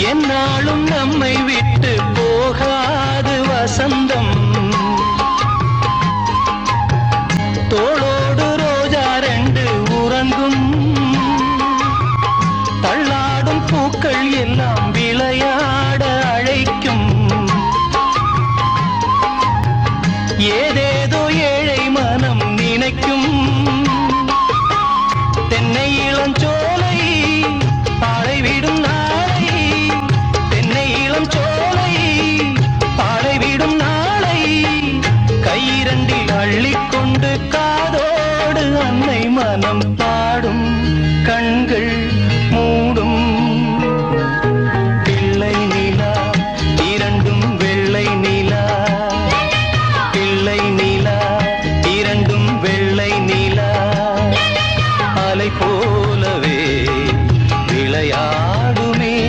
என்னாலும் நம்மை விட்டு போகாது வசந்தம். தோளோடு ரோஜா ரெண்டு உறங்கும். தள்ளாடும் பூக்கள் எல்லாம் விளையாட ஏதேதோ விடும் நாளை கையிரண்டில் அள்ளிக்கொண்டு காதோடு அன்னை மனம் பாடும் கண்கள் மூடும். பிள்ளை நிலா இரண்டும் வெள்ளை நிலா. பிள்ளை நிலா இரண்டும் வெள்ளை நிலா. அலை போலவே விளையா